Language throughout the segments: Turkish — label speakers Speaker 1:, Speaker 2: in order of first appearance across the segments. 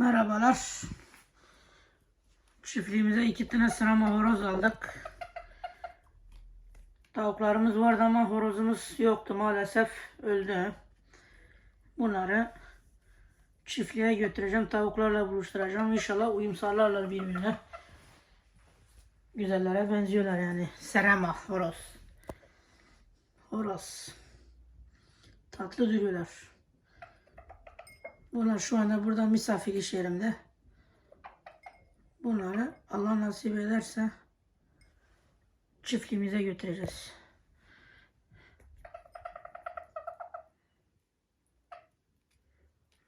Speaker 1: Merhabalar. Çiftliğimize iki tane sırama horoz aldık. Tavuklarımız vardı ama horozumuz yoktu maalesef öldü. Bunları çiftliğe götüreceğim. Tavuklarla buluşturacağım. İnşallah uyum sağlarlar birbirine. Güzellere benziyorlar yani. Serama horoz. Horoz. Tatlı duruyorlar. Bunlar şu anda burada misafir iş yerimde. Bunları Allah nasip ederse çiftliğimize götüreceğiz.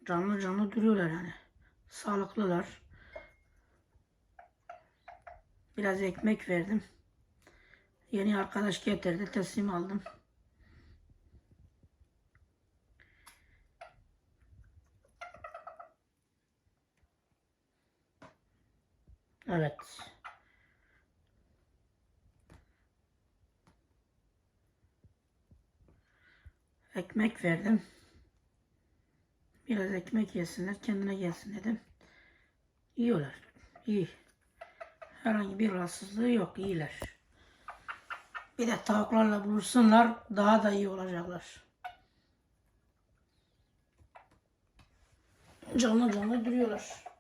Speaker 1: Canlı canlı duruyorlar yani. Sağlıklılar. Biraz ekmek verdim. Yeni arkadaş getirdi. Teslim aldım. Evet. Ekmek verdim. Biraz ekmek yesinler, kendine gelsin dedim. Yiyorlar. İyi. Herhangi bir rahatsızlığı yok, iyiler. Bir de tavuklarla buluşsunlar, daha da iyi olacaklar. Canlı canlı duruyorlar.